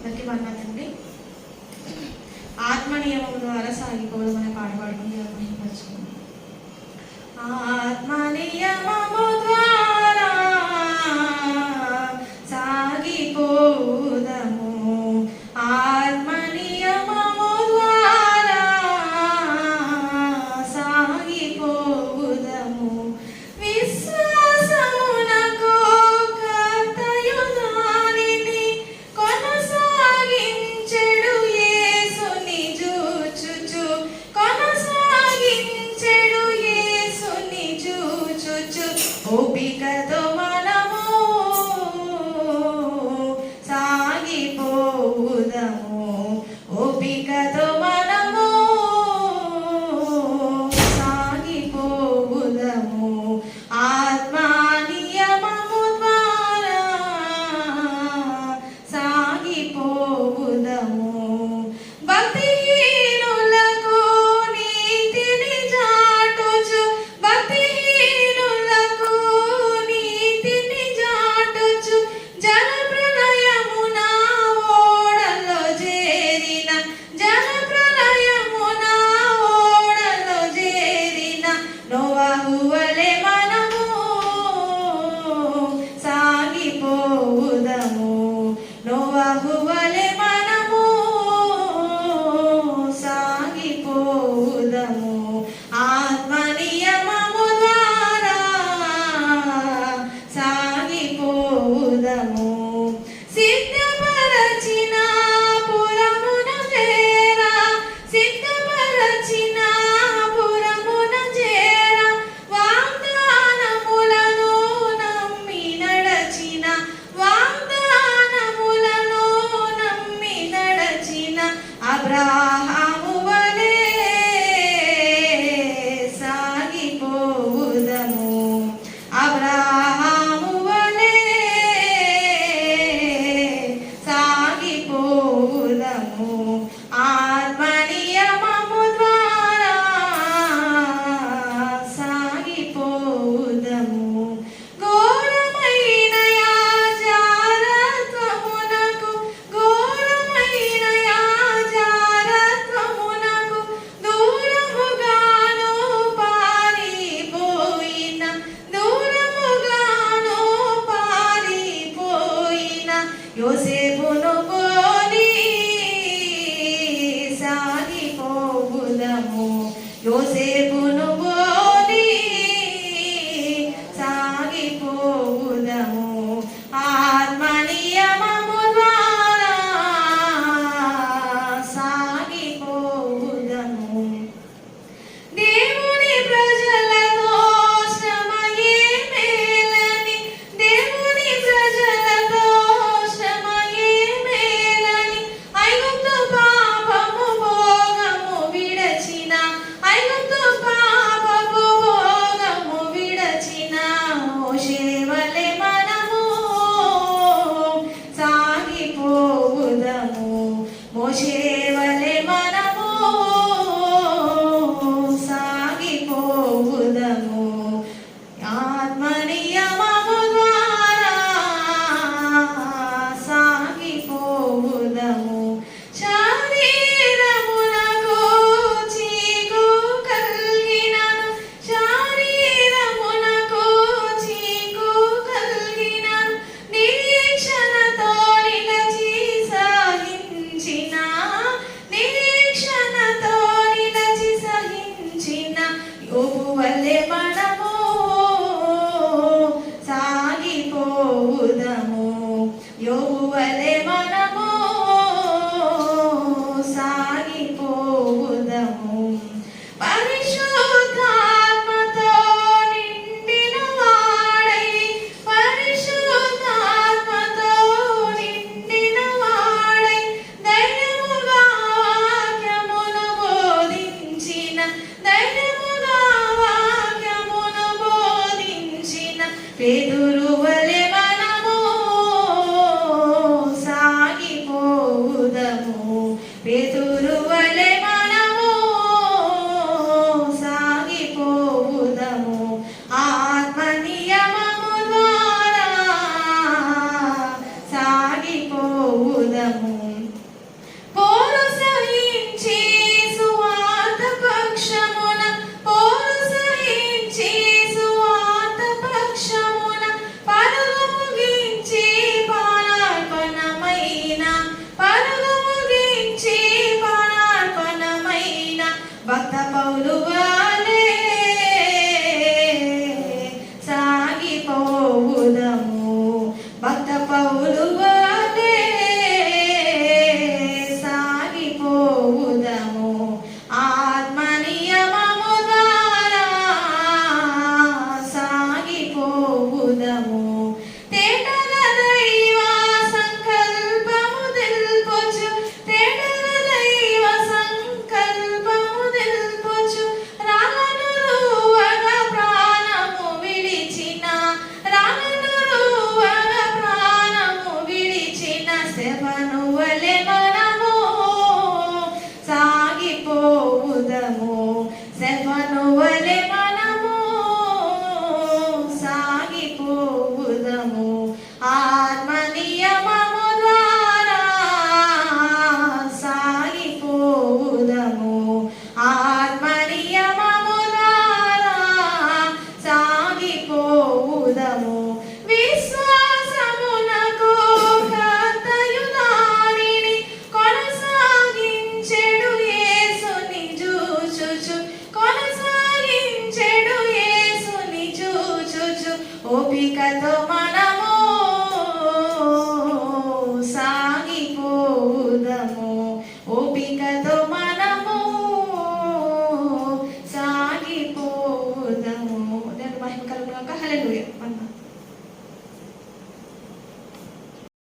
అందరికీ వందనండి ఆత్మ నియమం ద్వారా సాగిపోవడం అనే పాట పాడుకుని ఆత్మ నియమము gratidão, వెదురువలె మనము సాగిపోదము వెదురువలె మన చూదము తేటల దైవ సంకల్పము తెలుపొచ్చు తేటల దైవ సంకల్పము తెలుపొచ్చు రాలను సాగిపోవుదము. శవను మన mudando